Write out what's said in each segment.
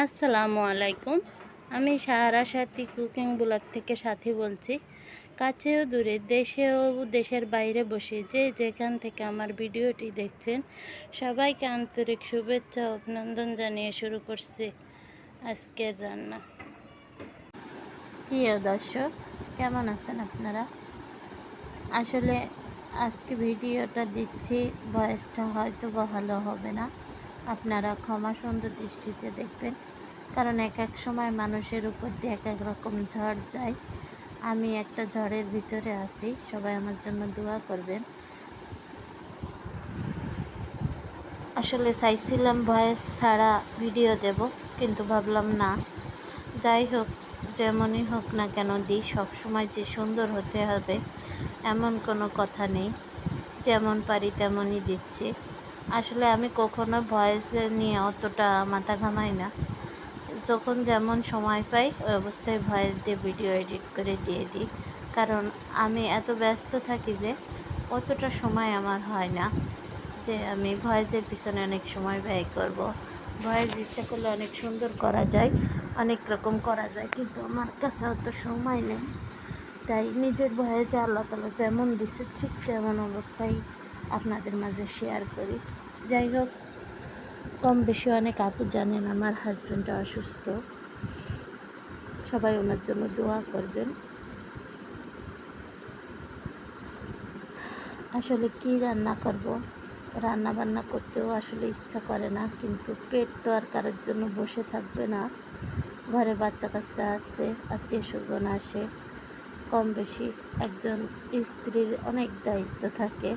আসসালামু আলাইকুম। আমি সাহারা সাথী কুকিং ব্লগ থেকে সাথী বলছি। কাছেও দূরে দেশেও দেশের বাইরে বসে যে যেখান থেকে আমার ভিডিওটি দেখছেন, সবাইকে আন্তরিক শুভেচ্ছা অভিনন্দন জানিয়ে শুরু করছি আজকের রান্না। প্রিয় দর্শক, কেমন আছেন আপনারা? আসলে আজকে ভিডিওটা দিচ্ছি ভয়েসটা হয়তো ভালো হবে না। আপনারা ক্ষমা সুন্দর দৃষ্টিতে দেখবেন। কারণ এক এক সময় মানুষের উপর দিয়ে এক এক রকম ঝড় যায়। আমি একটা ঝড়ের ভিতরে আছি, সবাই আমার জন্য দোয়া করবেন। আসলে চাইছিলাম ভয়েস ছাড়া ভিডিও দেব, কিন্তু ভাবলাম না। যাই হোক, যেমনই হোক না কেন দিই সবসময় যে সুন্দর হতে হবে, এমন কোনো কথা নেই। যেমন পারি তেমনই দিচ্ছি। আসলে আমি কখনো ভয়েস নিয়ে অতটা মাথা ঘামাই না। যখন যেমন সময় পাই, ওই অবস্থায় ভয়েস দিয়ে ভিডিও এডিট করে দিয়ে দিই। কারণ আমি এত ব্যস্ত থাকি যে, অতটা সময় আমার হয় না যে, আমি ভয়েসের পিছনে অনেক সময় ব্যয় করব। ভয়েস ইচ্ছা করলে অনেক সুন্দর করা যায়, অনেক রকম করা যায়, কিন্তু আমার কাছে অত সময় নেই। তাই নিজের ভয়েসে আল্লাহ তালা যেমন দিছে, ঠিক তেমন অবস্থায় আপনাদের মাঝে শেয়ার করি। যাই হোক, কম বেশি অনেক আপু জানেন আমার হাজব্যান্ড অসুস্থ। সবাই ওনার জন্য দোয়া করবেন। আসলে কি রান্না করব? রান্না বান্না করতেও আসলে ইচ্ছা করে না, কিন্তু পেট তো আর কারোর জন্য বসে থাকবে না। ঘরে বাচ্চা কাচ্চা আছে আত্মীয় স্বজন আসে। কম বেশি একজন স্ত্রীর অনেক দায়িত্ব থাকে।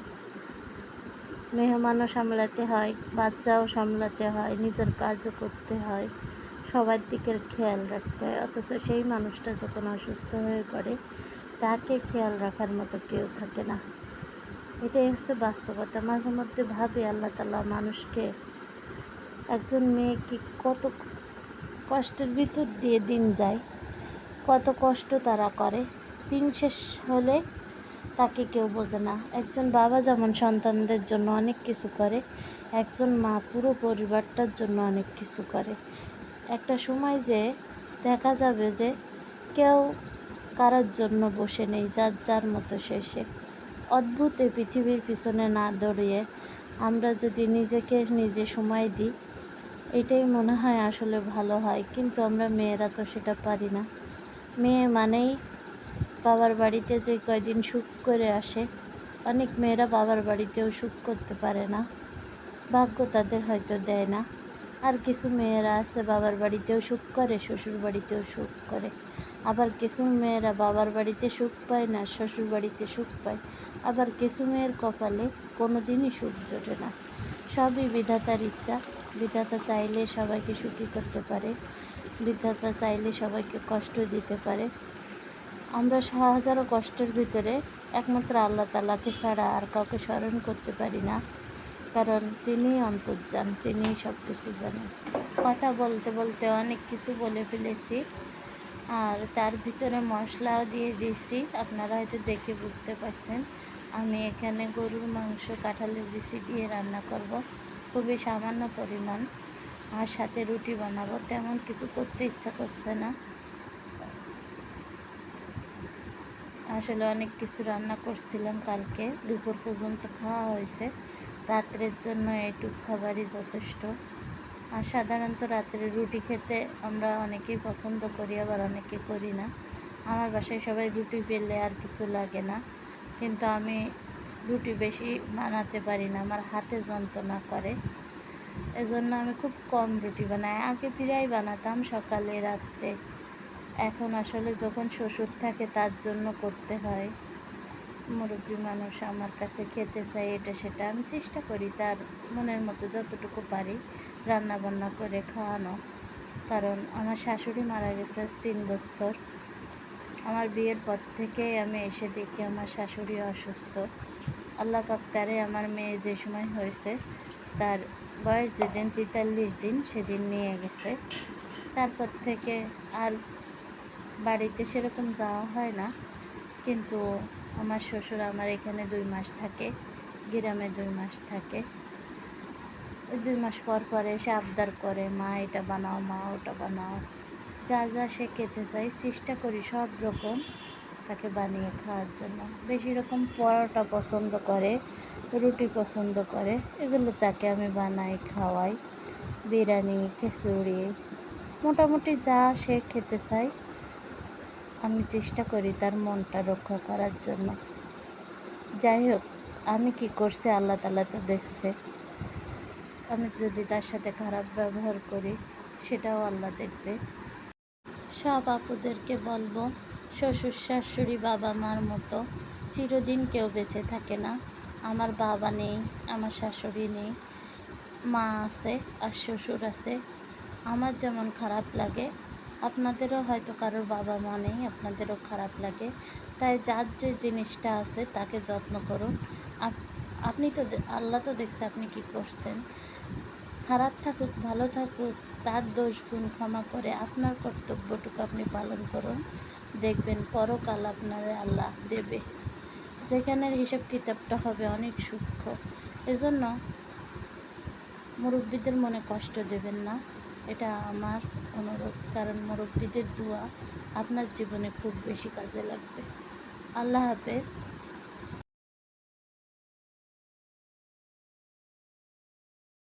মেহমানও সামলাতে হয়, বাচ্চাও সামলাতে হয়, নিজের কাজও করতে হয়, সবার দিকের খেয়াল রাখতে হয়। অথচ সেই মানুষটা যখন অসুস্থ হয়ে পড়ে, তাকে খেয়াল রাখার মতো কেউ থাকে না। এটাই হচ্ছে বাস্তবতা। মাঝে মধ্যে ভাবি, আল্লাহ তালা মানুষকে একজন মেয়ে কি কত কষ্টের ভিতর দিয়ে দিন যায়, কত কষ্ট তারা করে। দিন শেষ হলে তাকে কেউ বোঝে না। একজন বাবা যেমন সন্তানদের জন্য অনেক কিছু করে, একজন মা পুরো পরিবারটার জন্য অনেক কিছু করে। একটা সময় যে দেখা যাবে যে কেউ কারোর জন্য বসে নেই, যার যার মতো শেষে অদ্ভুত এই পৃথিবীর পিছনে না দৌড়িয়ে আমরা যদি নিজেকে নিজে সময় দিই, এটাই মনে হয় আসলে ভালো হয়। কিন্তু আমরা মেয়েরা তো সেটা পারি না। মেয়ে মানেই বাবার বাড়িতে যে কয়দিন সুখ করে আসে, অনেক মেয়েরা বাবার বাড়িতেও সুখ করতে পারে না। ভাগ্য তাদের হয়তো দেয় না। আর কিছু মেয়েরা আছে বাবার বাড়িতেও সুখ করে, শ্বশুর বাড়িতেও সুখ করে। আবার কিছু মেয়েরা বাবার বাড়িতে সুখ পায় না, শ্বশুর বাড়িতে সুখ পায়। আবার কিছু মেয়ের কপালে কোনো দিনই সুখ জোটে না। সবই বিধাতার ইচ্ছা। বিধাতা চাইলে সবাইকে সুখী করতে পারে। বিধাতা চাইলে সবাইকে কষ্ট দিতে পারে। আমরা হাজারো কষ্টের ভিতরে একমাত্র আল্লাহ তালাকে ছাড়া আর কাউকে স্মরণ করতে পারি না। কারণ তিনি অন্তর্যান তিনি সব কিছু জানেন কথা বলতে বলতে অনেক কিছু বলে ফেলেছি। আর তার ভিতরে মশলাও দিয়ে দিয়েছি। আপনারা হয়তো দেখে বুঝতে পারছেন, আমি এখানে গরুর মাংস কাঁঠালের বিচি দিয়ে রান্না করব। খুবই সামান্য পরিমাণ। আর সাথে রুটি বানাবো। তেমন কিছু করতে ইচ্ছা করছে না। আসলে অনেক কিছু রান্না করছিলাম কালকে। দুপুর পর্যন্ত খাওয়া হয়েছে। রাত্রের জন্য এইটুক খাবারই যথেষ্ট। আর সাধারণত রাত্রে রুটি খেতে আমরা অনেকেই পছন্দ করি, আবার অনেকে করি না। আমার বাসায় সবাই রুটি পেলে আর কিছু লাগে না। কিন্তু আমি রুটি বেশি বানাতে পারি না, আমার হাতে যন্ত্রণা করে। এজন্য আমি খুব কম রুটি বানাই। আগে প্রায় বানাতাম সকালে, রাত্রে। এখন আসলে যখন শ্বশুর থাকে তার জন্য করতে হয়। মুরব্বী মানুষ আমার কাছে খেতে চাই এটা সেটা, আমি চেষ্টা করি তার মনের মতো যতটুকু পারি রান্না বান্না করে খাওয়ানো। কারণ আমার শাশুড়ি মারা গেছে তিন বছর। আমার বিয়ের পর থেকেই আমি এসে দেখি আমার শাশুড়ি অসুস্থ। আল্লাহ পাক তারে আমার মেয়ে যে সময় হয়েছে, তার বয়স যেদিন তেতাল্লিশ দিন সেদিন নিয়ে গেছে। তারপর থেকে আর বাড়িতে সেরকম যাওয়া হয় না। কিন্তু আমার শ্বশুর আমার এখানে দুই মাস থাকে, গ্রামে দুই মাস থাকে। ওই দুই মাস পর পরে এসে আবদার করে, মা, এটা বানাও, মা, ওটা বানাও। যা যা সে খেতে চাই চেষ্টা করি সব রকম তাকে বানিয়ে খাওয়ার জন্য। বেশি রকম পরোটা পছন্দ করে, রুটি পছন্দ করে, এগুলো তাকে আমি বানাই, খাওয়াই। বিরিয়ানি, খিচুড়ি, মোটামুটি যা সে খেতে চায়। আমি চেষ্টা করি তার মনটা রক্ষা করার জন্য। যাই হোক আমি কি করছি আল্লাহ তালা তো দেখছে। আমি যদি তার সাথে খারাপ ব্যবহার করি, সেটাও আল্লাহ দেখবে। সব আপুদেরকে বলব, শ্বশুর, শাশুড়ি, বাবা, মার মতো চিরদিন কেউ বেঁচে থাকে না। আমার বাবা নেই, আমার শাশুড়ি নেই, মা আছে আর শ্বশুর আছে। আমার যেমন খারাপ লাগে আপনাদেরও হয়তো কারোর বাবা মা নেই, আপনাদেরও খারাপ লাগে। তাই যার যে জিনিসটা আছে তাকে যত্ন করুন। আপ- আপনি তো আল্লাহ তো দেখছে আপনি কি করছেন। খারাপ থাকুক, ভালো থাকুক, তার দোষ গুণ ক্ষমা করে আপনার কর্তব্যটুকু আপনি পালন করুন। দেখবেন পরকাল আপনার আল্লাহ দেবে। যেখানের হিসাব কিতাবটা হবে অনেক সূক্ষ্ম। এজন্য মুরব্বীদের মনে কষ্ট দেবেন না। এটা আমার অনুরোধ কারণ মুরব্বীদের দোয়া আপনার জীবনে খুব বেশি কাজে লাগবে। আল্লাহ হাফেজ।